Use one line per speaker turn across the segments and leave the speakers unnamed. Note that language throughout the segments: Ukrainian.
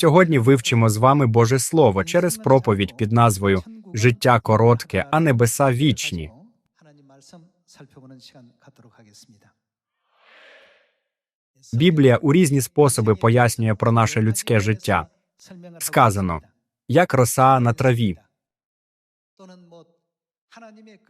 Сьогодні вивчимо з вами Боже Слово через проповідь під назвою Життя коротке, а небеса вічні. Біблія у різні способи пояснює про наше людське життя. Сказано, як роса на траві.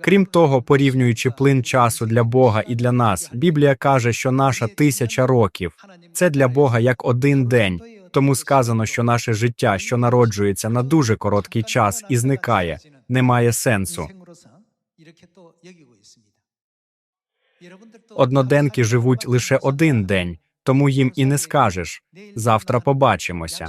Крім того, порівнюючи плин часу для Бога і для нас, Біблія каже, що наша тисяча років це для Бога як один день. Тому сказано, що наше життя, що народжується на дуже короткий час і зникає, не має сенсу. Одноденки живуть лише один день, тому їм і не скажеш завтра побачимося.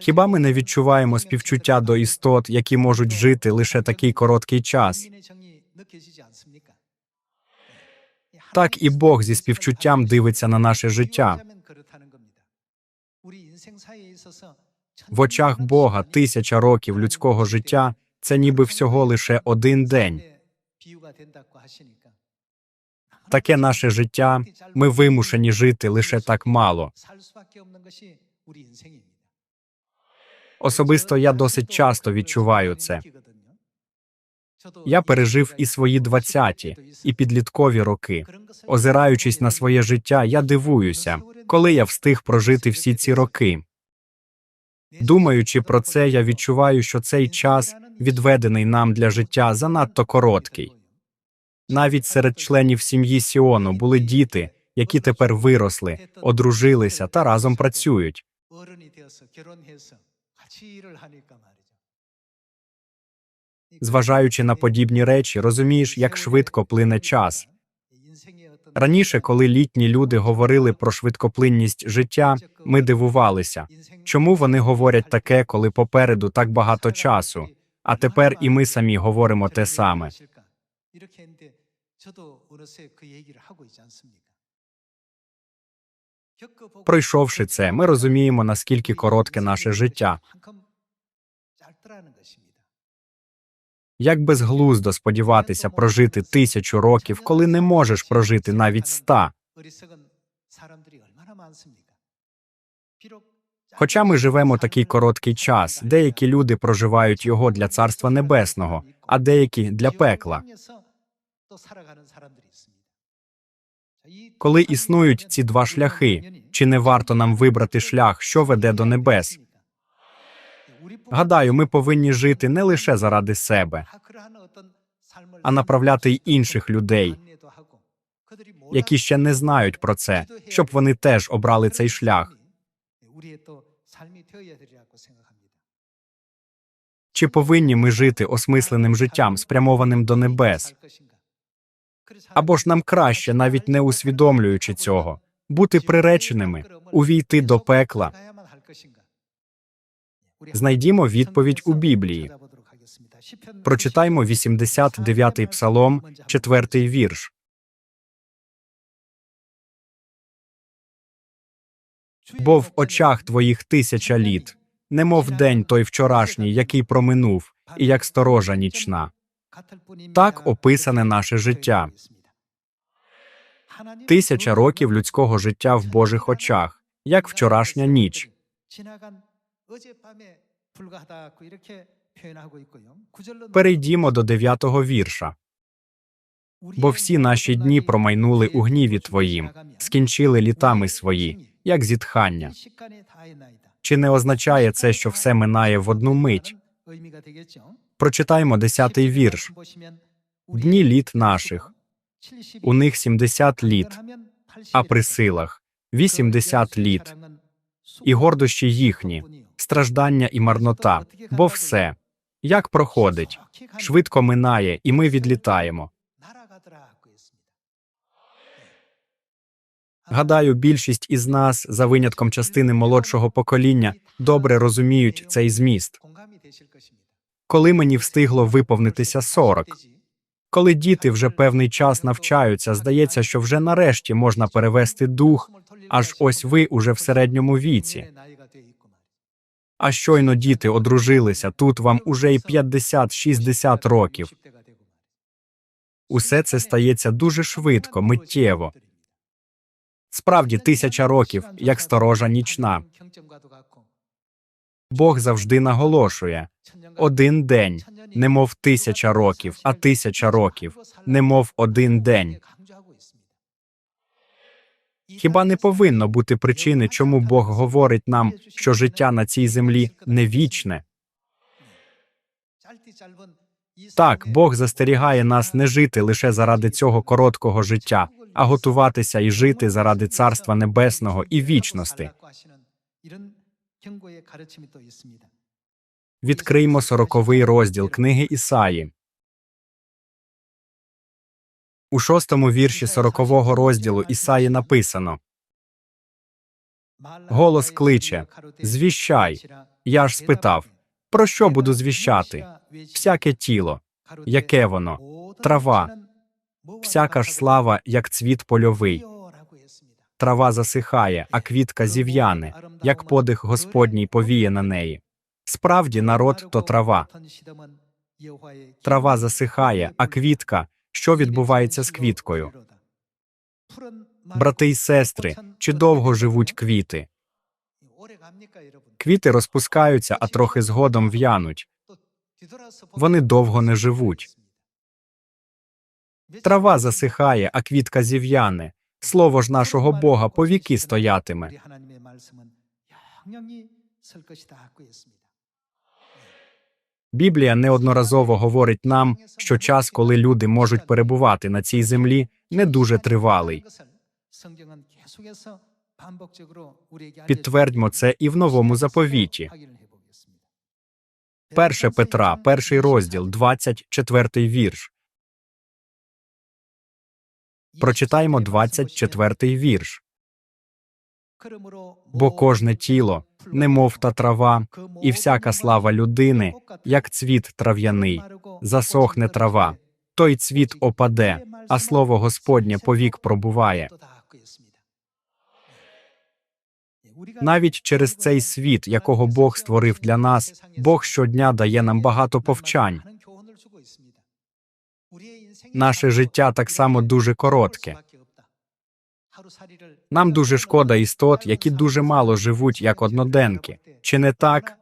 Хіба ми не відчуваємо співчуття до істот, які можуть жити лише такий короткий час? Так і Бог зі співчуттям дивиться на наше життя. В очах Бога тисяча років людського життя це ніби всього лише один день. Таке наше життя ми вимушені жити лише так мало. Особисто я досить часто відчуваю це. Я пережив і свої двадцяті, і підліткові роки. Озираючись на своє життя, я дивуюся, коли я встиг прожити всі ці роки. Думаючи про це, я відчуваю, що цей час, відведений нам для життя, занадто короткий. Навіть серед членів сім'ї Сіону були діти, які тепер виросли, одружилися та разом працюють. Зважаючи на подібні речі, розумієш, як швидко плине час. Раніше, коли літні люди говорили про швидкоплинність життя, ми дивувалися, чому вони говорять таке, коли попереду так багато часу. А тепер і ми самі говоримо те саме. Пройшовши це, ми розуміємо, наскільки коротке наше життя. Як безглуздо сподіватися прожити тисячу років, коли не можеш прожити навіть ста. Хоча ми живемо такий короткий час, деякі люди проживають його для царства небесного, а деякі для пекла. Коли існують ці два шляхи, чи не варто нам вибрати шлях, що веде до небес? Гадаю, ми повинні жити не лише заради себе, а направляти й інших людей, які ще не знають про це, щоб вони теж обрали цей шлях. Чи повинні ми жити осмисленим життям, спрямованим до небес? Або ж нам краще, навіть не усвідомлюючи цього, бути приреченими, увійти до пекла. Знайдімо відповідь у Біблії. Прочитаймо 89-й псалом, 4-й вірш. Бо в очах твоїх тисяча літ, немов день той вчорашній, який проминув, і як сторожа нічна. Так описане наше життя. Тисяча років людського життя в Божих очах, як вчорашня ніч. Перейдімо до дев'ятого вірша. Бо всі наші дні промайнули у гніві твоїм, скінчили літами свої, як зітхання. Чи не означає це, що все минає в одну мить? Прочитаймо десятий вірш. Дні літ наших. У них 70 літ, а при силах 80 літ. І гордощі їхні, страждання і марнота, бо все, як проходить, швидко минає, і ми відлітаємо. Гадаю, більшість із нас, за винятком частини молодшого покоління, добре розуміють цей зміст. Коли мені встигло виповнитися 40. Коли діти вже певний час навчаються, здається, що вже нарешті можна перевести дух, аж ось ви уже в середньому віці. А щойно діти одружилися, тут вам уже й 50-60 років. Усе це стається дуже швидко, миттєво. Справді тисяча років, як сторожа нічна. Бог завжди наголошує один день, немов тисяча років, а тисяча років, немов один день. Хіба не повинно бути причини, чому Бог говорить нам, що життя на цій землі не вічне? Так, Бог застерігає нас не жити лише заради цього короткого життя, а готуватися і жити заради Царства Небесного і вічності. Відкриймо сороковий розділ книги Ісаї. У шостому вірші сорокового розділу Ісаї написано
Голос кличе Звіщай.
Я ж спитав, про що буду звіщати? Всяке тіло, яке воно? Трава, всяка ж слава, як цвіт польовий. Трава засихає, а квітка зів'яне, як подих Господній повіє на неї. Справді народ то трава. Трава засихає, а квітка що відбувається з квіткою? Брати й сестри, чи довго живуть квіти? Квіти розпускаються, а трохи згодом в'януть. Вони довго не живуть. Трава засихає, а квітка зів'яне. Слово ж нашого Бога повіки стоятиме. Біблія неодноразово говорить нам, що час, коли люди можуть перебувати на цій землі, не дуже тривалий. Підтвердьмо це і в новому заповіті. 1 Петра, перший розділ, 24 вірш. Прочитаємо 24 вірш. Бо кожне тіло, немов та трава, і всяка слава людини, як цвіт трав'яний, засохне трава, той цвіт опаде, а слово Господнє повік пробуває. Навіть через цей світ, якого Бог створив для нас, Бог щодня дає нам багато повчань. Наше життя так само дуже коротке. Нам дуже шкода істот, які дуже мало живуть як одноденки. Чи не так?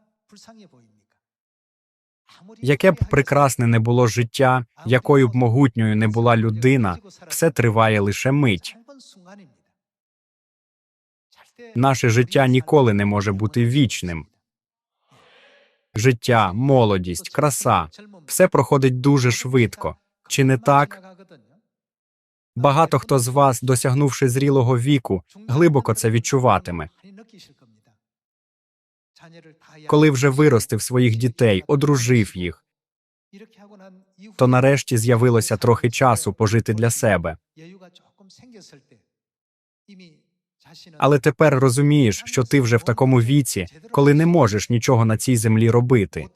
Яке б прекрасне не було життя, якою б могутньою не була людина, все триває лише мить. Наше життя ніколи не може бути вічним. Життя, молодість, краса все проходить дуже швидко. Чи не так? Багато хто з вас, досягнувши зрілого віку, глибоко це відчуватиме. Коли вже виростив своїх дітей, одружив їх, то нарешті з'явилося трохи часу пожити для себе. Але тепер розумієш, що ти вже в такому віці, коли не можеш нічого на цій землі робити.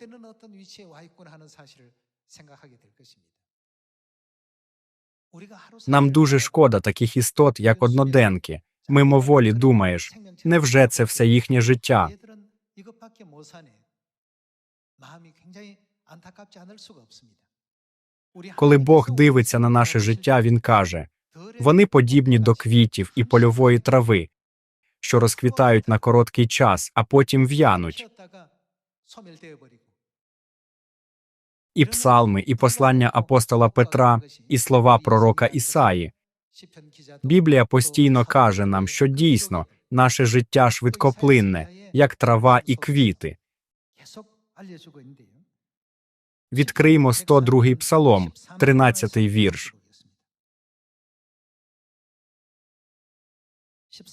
Нам дуже шкода таких істот, як одноденки. Мимоволі думаєш, невже це все їхнє життя? Коли Бог дивиться на наше життя, він каже вони подібні до квітів і польової трави, що розквітають на короткий час, а потім в'януть. І псалми, і послання апостола Петра, і слова пророка Ісаї. Біблія постійно каже нам, що дійсно наше життя швидкоплинне, як трава і квіти. Відкриємо 102-й псалом, 13-й вірш.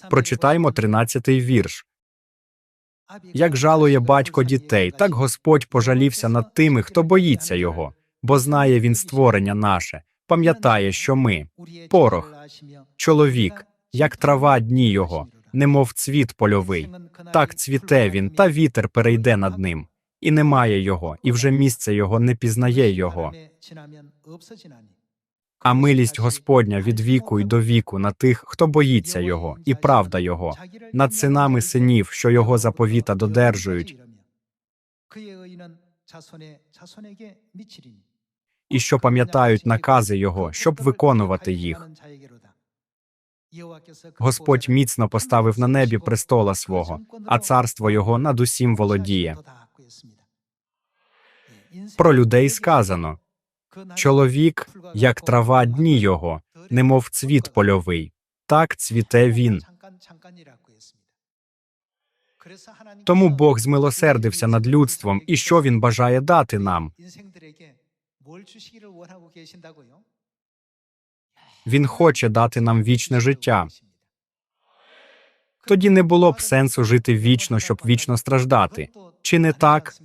Прочитаймо 13-й вірш. Як жалує батько дітей, так Господь пожалівся над тими, хто боїться його, бо знає він створення наше, пам'ятає, що ми порох, чоловік, як трава дні його, немов цвіт польовий. Так цвіте він, та вітер перейде над ним, і немає його, і вже місце його не пізнає його. А милість Господня від віку й до віку на тих, хто боїться його, і правда його, над синами синів, що його заповіта додержують, і що пам'ятають накази його, щоб виконувати їх. Господь міцно поставив на небі престола свого, а царство його над усім володіє. Про людей сказано: чоловік, як трава дні його, немов цвіт польовий, так цвіте він. Тому Бог змилосердився над людством, і що він бажає дати нам. Він хоче дати нам вічне життя. Тоді не було б сенсу жити вічно, щоб вічно страждати. Чи не так?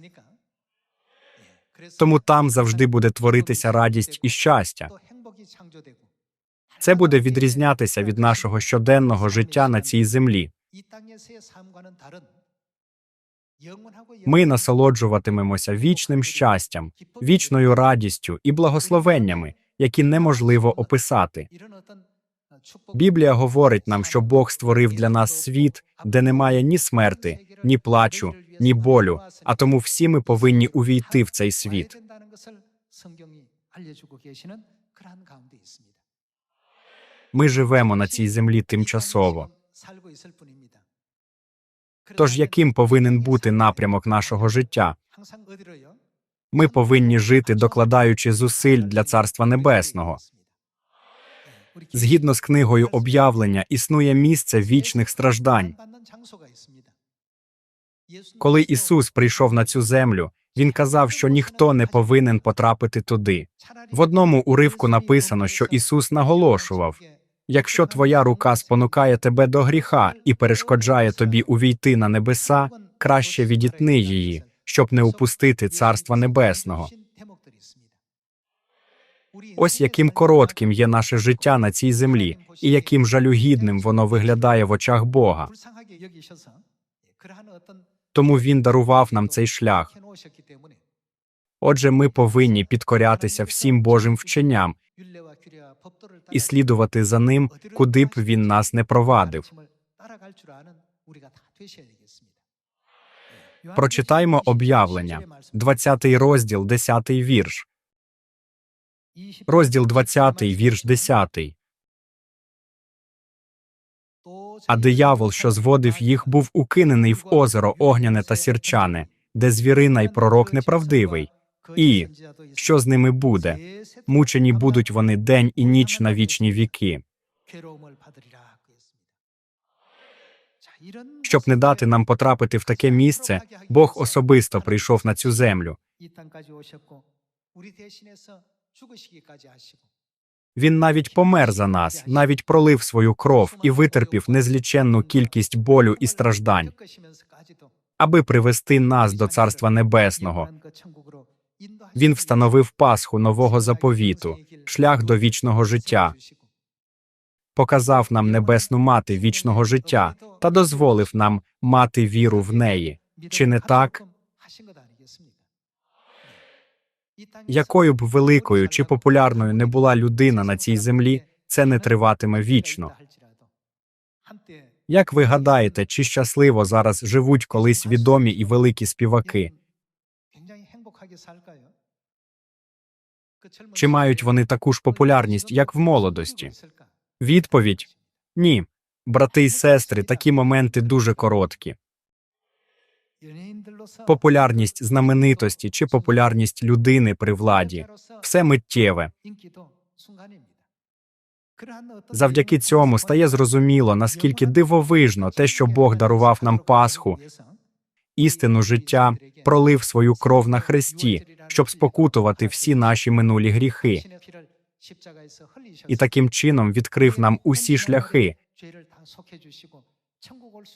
Тому там завжди буде творитися радість і щастя. Це буде відрізнятися від нашого щоденного життя на цій землі. Ми насолоджуватимемося вічним щастям, вічною радістю і благословеннями, які неможливо описати. Біблія говорить нам, що Бог створив для нас світ, де немає ні смерти, ні плачу, ні болю, а тому всі ми повинні увійти в цей світ. Ми живемо на цій землі тимчасово. Тож яким повинен бути напрямок нашого життя? Ми повинні жити, докладаючи зусиль для Царства Небесного. Згідно з книгою об'явлення, існує місце вічних страждань. Коли Ісус прийшов на цю землю, Він казав, що ніхто не повинен потрапити туди. В одному уривку написано, що Ісус наголошував: якщо твоя рука спонукає тебе до гріха і перешкоджає тобі увійти на небеса, краще відітни її, щоб не упустити Царства Небесного. Ось яким коротким є наше життя на цій землі, і яким жалюгідним воно виглядає в очах Бога. Тому він дарував нам цей шлях. Отже, ми повинні підкорятися всім Божим вченням і слідувати за ним, куди б він нас не провадив. Прочитаймо об'явлення, 20 розділ, 10 вірш. Розділ 20, вірш 10. А диявол, що зводив їх, був укинений в озеро огняне та сірчане, де звірина й пророк неправдивий. І що з ними буде? Мучені будуть вони день і ніч на вічні віки. Щоб не дати нам потрапити в таке місце, Бог особисто прийшов на цю землю. Він навіть помер за нас, навіть пролив свою кров і витерпів незліченну кількість болю і страждань, аби привести нас до Царства Небесного. Він встановив Пасху нового заповіту, шлях до вічного життя, показав нам небесну мати вічного життя та дозволив нам мати віру в неї. Чи не так? Якою б великою чи популярною не була людина на цій землі, це не триватиме вічно. Як ви гадаєте, чи щасливо зараз живуть колись відомі і великі співаки? Чи мають вони таку ж популярність, як в молодості? Відповідь ні. Брати й сестри, такі моменти дуже короткі. Популярність знаменитості чи популярність людини при владі. Все миттєве. Завдяки цьому стає зрозуміло, наскільки дивовижно те, що Бог дарував нам Пасху, істину життя, пролив свою кров на хресті, щоб спокутувати всі наші минулі гріхи, і таким чином відкрив нам усі шляхи,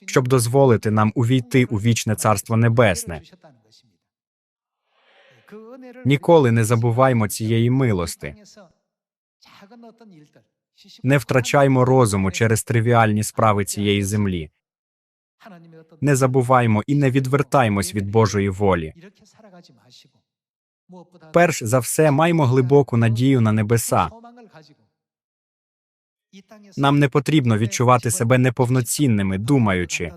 щоб дозволити нам увійти у вічне царство небесне. Ніколи не забуваймо цієї милости. Не втрачаймо розуму через тривіальні справи цієї землі. Не забуваймо і не відвертаймось від Божої волі. Перш за все, маймо глибоку надію на небеса. Нам не потрібно відчувати себе неповноцінними, думаючи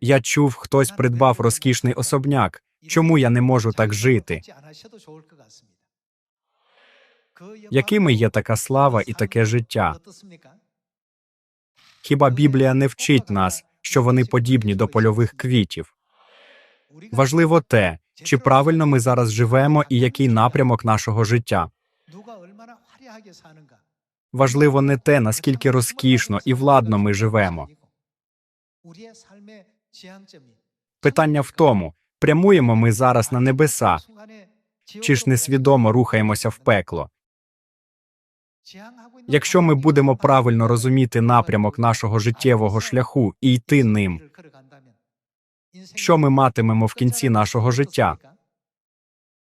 я чув, хтось придбав розкішний особняк. Чому я не можу так жити? Якими є така слава і таке життя? Хіба Біблія не вчить нас, що вони подібні до польових квітів? Важливо те, чи правильно ми зараз живемо і який напрямок нашого життя. Важливо не те, наскільки розкішно і владно ми живемо. Питання в тому, прямуємо ми зараз на небеса, чи ж несвідомо рухаємося в пекло. Якщо ми будемо правильно розуміти напрямок нашого життєвого шляху і йти ним, що ми матимемо в кінці нашого життя?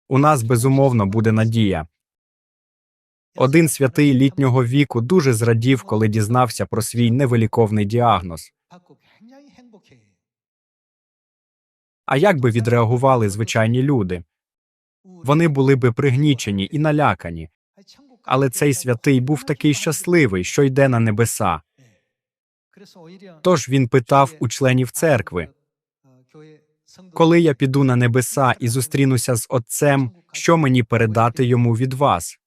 У нас безумовно буде надія. Один святий літнього віку дуже зрадів, коли дізнався про свій невиліковний діагноз. А як би відреагували звичайні люди? Вони були би пригнічені і налякані, але цей святий був такий щасливий, що йде на небеса. Тож він питав у членів церкви: коли я піду на небеса і зустрінуся з Отцем, що мені передати йому від вас?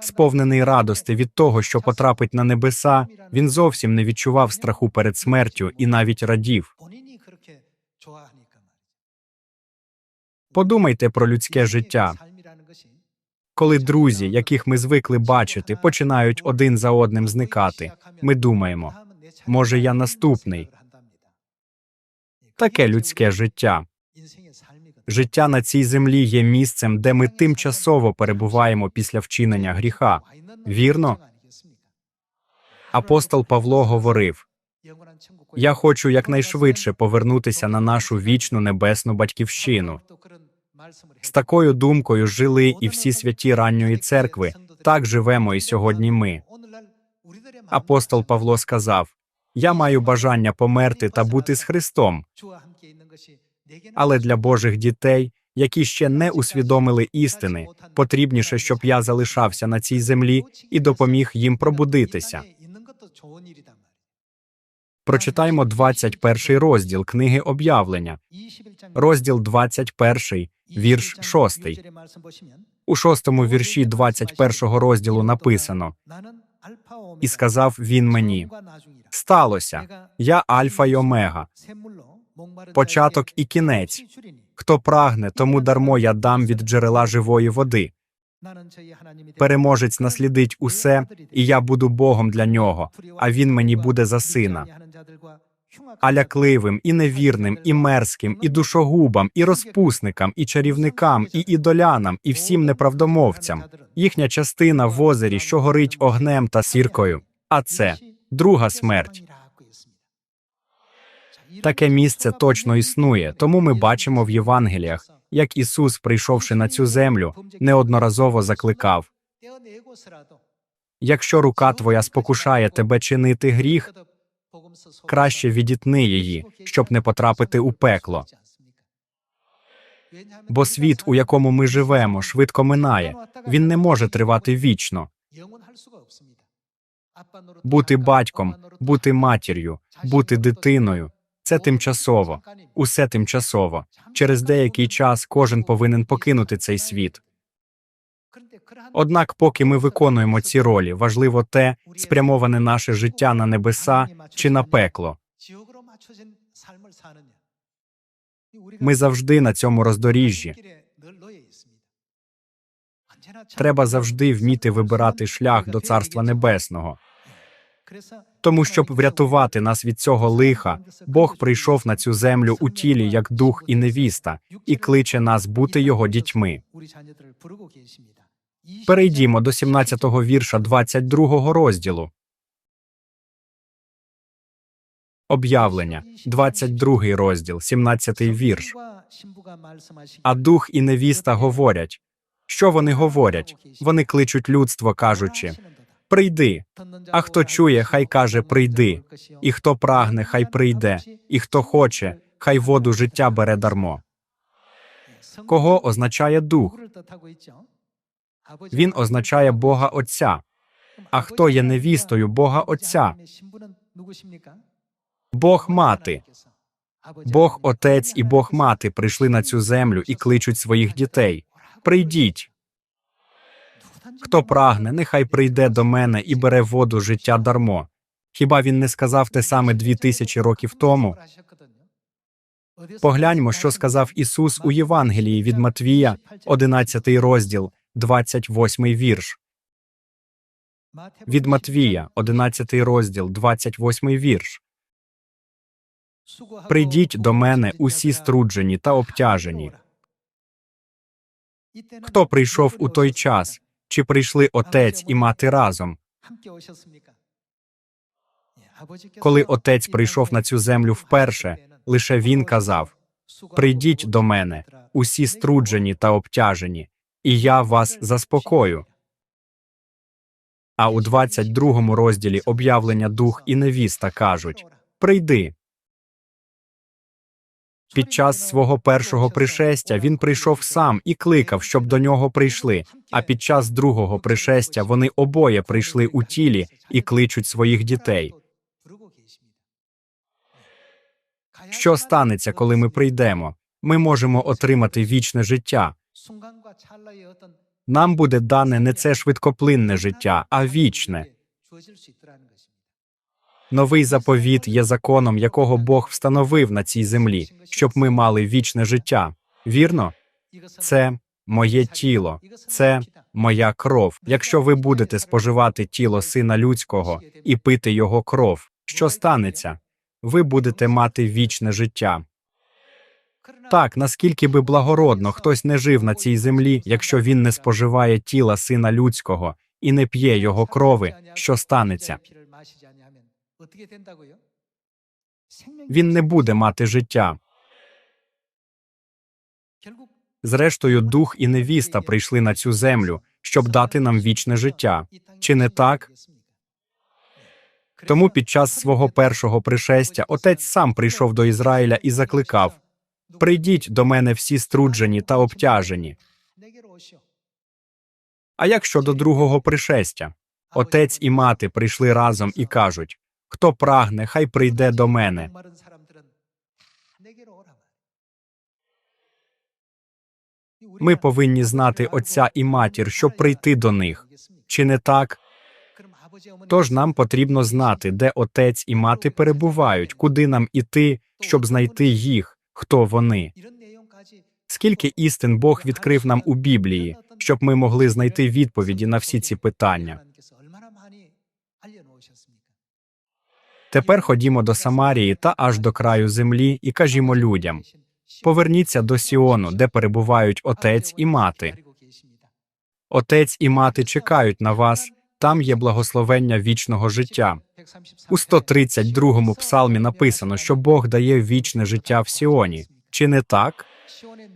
Сповнений радости від того, що потрапить на небеса, він зовсім не відчував страху перед смертю і навіть радів. Подумайте про людське життя. Коли друзі, яких ми звикли бачити, починають один за одним зникати, ми думаємо, може, я наступний. Таке людське життя. Життя на цій землі є місцем, де ми тимчасово перебуваємо після вчинення гріха. Вірно? Апостол Павло говорив: Я хочу якнайшвидше повернутися на нашу вічну небесну батьківщину. З такою думкою жили і всі святі ранньої церкви. Так живемо і сьогодні ми. Апостол Павло сказав: Я маю бажання померти та бути з Христом. Але для Божих дітей, які ще не усвідомили істини, потрібніше, щоб я залишався на цій землі і допоміг їм пробудитися. Прочитаймо 21 розділ книги об'явлення, розділ 21, вірш 6. У шостому вірші 21 розділу написано: І сказав він мені: Сталося, я Альфа й Омега, початок і кінець. Хто прагне, тому дармо я дам від джерела живої води. Переможець наслідить усе, і я буду Богом для нього, а він мені буде за сина. А лякливим, і невірним, і мерзким, і душогубам, і розпусникам, і чарівникам, і ідолянам, і всім неправдомовцям. Їхня частина в озері, що горить огнем та сіркою. А це друга смерть. Таке місце точно існує, тому ми бачимо в Євангеліях, як Ісус, прийшовши на цю землю, неодноразово закликав: якщо рука твоя спокушає тебе чинити гріх, краще відітни її, щоб не потрапити у пекло. Бо світ, у якому ми живемо, швидко минає, він не може тривати вічно. Бути батьком, бути матір'ю, бути дитиною це тимчасово, усе тимчасово. Через деякий час кожен повинен покинути цей світ. Однак, поки ми виконуємо ці ролі, важливо те, спрямоване наше життя на небеса чи на пекло. Ми завжди на цьому роздоріжжі. Треба завжди вміти вибирати шлях до Царства Небесного. Тому, щоб врятувати нас від цього лиха, Бог прийшов на цю землю у тілі як дух і невіста, і кличе нас бути його дітьми. Перейдімо до 17-го вірша 22-го розділу. Об'явлення, 22-й розділ, 17-й вірш. А дух і невіста говорять. Що вони говорять? Вони кличуть людство, кажучи: Прийди. А хто чує, хай каже прийди, і хто прагне, хай прийде, і хто хоче, хай воду життя бере дармо. Кого означає дух? Він означає Бога Отця. А хто є невістою Бога Отця? Бог мати. Бог Отець і Бог мати прийшли на цю землю і кличуть своїх дітей. Прийдіть. Хто прагне, нехай прийде до мене і бере воду життя дармо. Хіба він не сказав те саме дві тисячі років тому? Погляньмо, що сказав Ісус у Євангелії від Матвія, 11 розділ, 28 вірш. Від Матвія, 11 розділ, 28 вірш. Прийдіть до мене усі струджені та обтяжені. Хто прийшов у той час? Чи прийшли отець і мати разом? Коли отець прийшов на цю землю вперше, лише він казав: Прийдіть до мене, усі струджені та обтяжені, і я вас заспокою. А у 22 розділі об'явлення дух і невіста кажуть: Прийди. Під час свого першого пришестя він прийшов сам і кликав, щоб до нього прийшли. А під час другого пришестя вони обоє прийшли у тілі і кличуть своїх дітей. Що станеться, коли ми прийдемо? Ми можемо отримати вічне життя. Нам буде дане не це швидкоплинне життя, а вічне. Новий заповіт є законом, якого Бог встановив на цій землі, щоб ми мали вічне життя. Вірно? Це моє тіло, це моя кров. Якщо ви будете споживати тіло сина людського і пити його кров, що станеться? Ви будете мати вічне життя. Так, наскільки би благородно хтось не жив на цій землі, якщо він не споживає тіла сина людського і не п'є його крови, що станеться? Він не буде мати життя. Зрештою, дух і невіста прийшли на цю землю, щоб дати нам вічне життя. Чи не так? Тому під час свого першого пришестя отець сам прийшов до Ізраїля і закликав: Прийдіть до мене всі струджені та обтяжені. А як щодо другого пришестя? Отець і мати прийшли разом і кажуть: Хто прагне, хай прийде до мене. Ми повинні знати отця і матір, щоб прийти до них. Чи не так? Тож нам потрібно знати, де отець і мати перебувають, куди нам іти, щоб знайти їх, хто вони. Скільки істин Бог відкрив нам у Біблії, щоб ми могли знайти відповіді на всі ці питання. Тепер ходімо до Самарії та аж до краю землі і кажімо людям: поверніться до Сіону, де перебувають отець і мати. Отець і мати чекають на вас. Там є благословення вічного життя. У 132-му псалмі написано, що Бог дає вічне життя в Сіоні. Чи не так?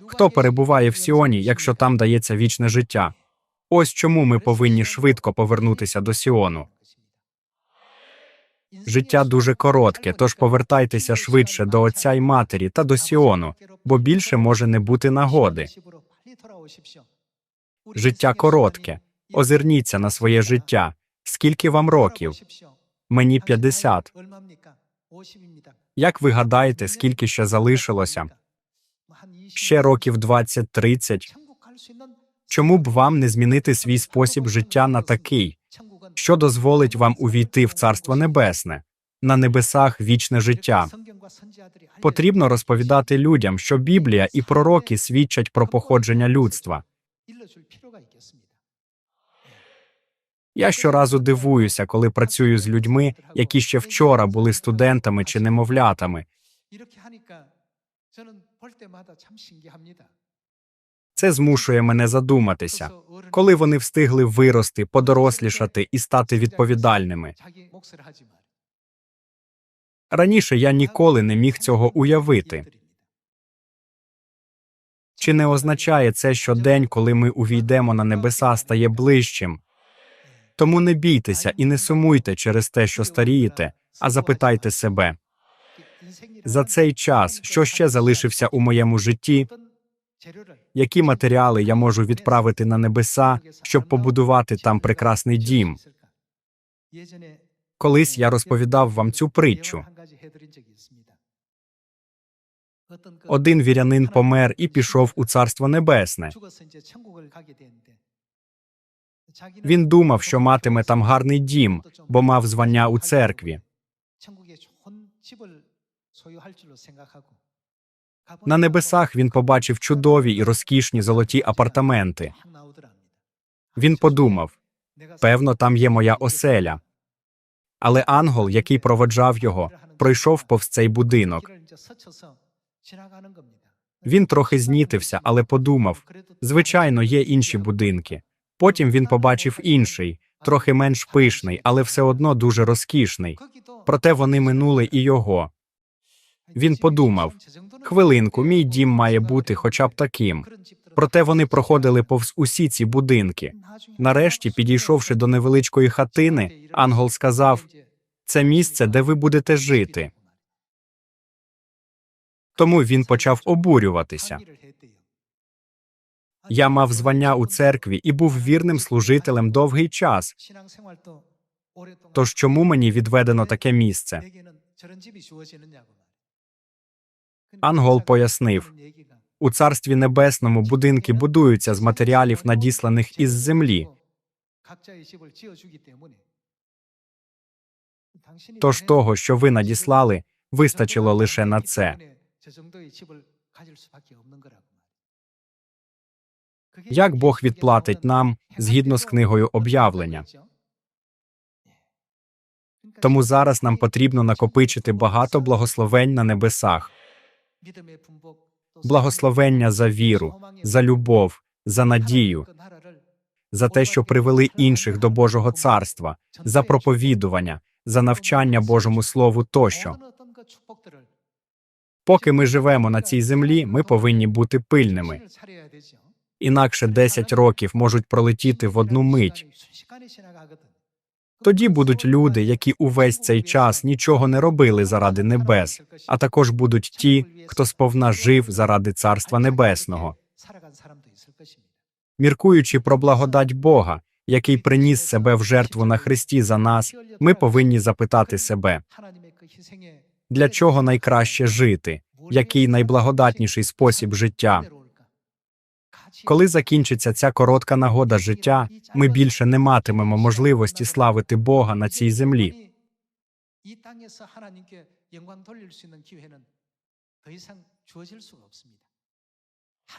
Хто перебуває в Сіоні, якщо там дається вічне життя? Ось чому ми повинні швидко повернутися до Сіону. Життя дуже коротке, тож повертайтеся швидше до отця й матері та до Сіону, бо більше може не бути нагоди. Життя коротке. Озирніться на своє життя. Скільки вам років? Мені 50. Як ви гадаєте, скільки ще залишилося? Ще років 20-30. Чому б вам не змінити свій спосіб життя на такий, що дозволить вам увійти в Царство Небесне, на небесах вічне життя? Потрібно розповідати людям, що Біблія і пророки свідчать про походження людства. Я щоразу дивуюся, коли працюю з людьми, які ще вчора були студентами чи немовлятами. Це змушує мене задуматися, коли вони встигли вирости, подорослішати і стати відповідальними. Раніше я ніколи не міг цього уявити. Чи не означає це, що день, коли ми увійдемо на небеса, стає ближчим? Тому не бійтеся і не сумуйте через те, що старієте, а запитайте себе за цей час, що ще залишився у моєму житті, які матеріали я можу відправити на небеса, щоб побудувати там прекрасний дім. Колись я розповідав вам цю притчу. Один вірянин помер і пішов у царство небесне. Він думав, що матиме там гарний дім, бо мав звання у церкві. На небесах він побачив чудові і розкішні золоті апартаменти. Він подумав: певно, там є моя оселя. Але ангел, який проводжав його, пройшов повз цей будинок. Він трохи знітився, але подумав: звичайно, є інші будинки. Потім він побачив інший, трохи менш пишний, але все одно дуже розкішний. Проте вони минули і його. Він подумав: хвилинку, мій дім має бути хоча б таким. Проте вони проходили повз усі ці будинки. Нарешті, підійшовши до невеличкої хатини, ангел сказав: це місце, де ви будете жити. Тому він почав обурюватися. Я мав звання у церкві і був вірним служителем довгий час. Тож чому мені відведено таке місце? Ангел пояснив: у царстві небесному будинки будуються з матеріалів, надісланих із землі. Тож того, що ви надіслали, вистачило лише на це. Як Бог відплатить нам згідно з книгою об'явлення? Тому зараз нам потрібно накопичити багато благословень на небесах, благословення за віру, за любов, за надію, за те, що привели інших до Божого царства, за проповідування, за навчання Божому Слову тощо. Поки ми живемо на цій землі, ми повинні бути пильними. Інакше 10 років можуть пролетіти в одну мить. Тоді будуть люди, які увесь цей час нічого не робили заради небес, а також будуть ті, хто сповна жив заради Царства Небесного. Міркуючи про благодать Бога, який приніс себе в жертву на Христі за нас, ми повинні запитати себе, для чого найкраще жити, який найблагодатніший спосіб життя. Коли закінчиться ця коротка нагода життя, ми більше не матимемо можливості славити Бога на цій землі.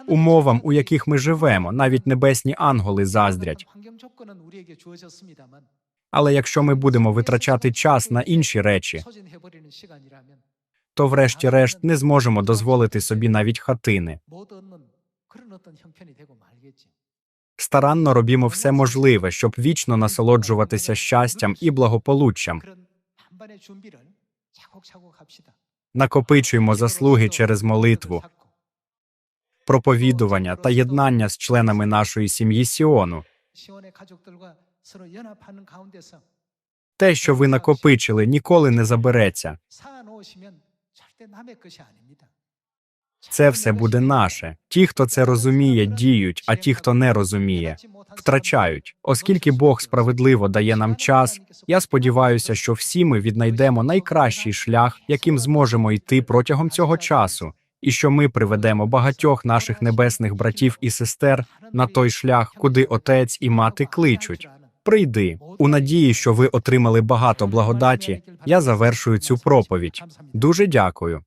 Умовам, у яких ми живемо, навіть небесні ангели заздрять. Але якщо ми будемо витрачати час на інші речі, то врешті-решт не зможемо дозволити собі навіть хатини. Старанно робімо все можливе, щоб вічно насолоджуватися щастям і благополуччям. Накопичуємо заслуги через молитву, проповідування та єднання з членами нашої сім'ї Сіону. Те, що ви накопичили, ніколи не забереться. Це все буде наше. Ті, хто це розуміє, діють, а ті, хто не розуміє, втрачають. Оскільки Бог справедливо дає нам час, я сподіваюся, що всі ми віднайдемо найкращий шлях, яким зможемо йти протягом цього часу, і що ми приведемо багатьох наших небесних братів і сестер на той шлях, куди отець і мати кличуть. Прийди у надії, що ви отримали багато благодаті. Я завершую цю проповідь. Дуже дякую.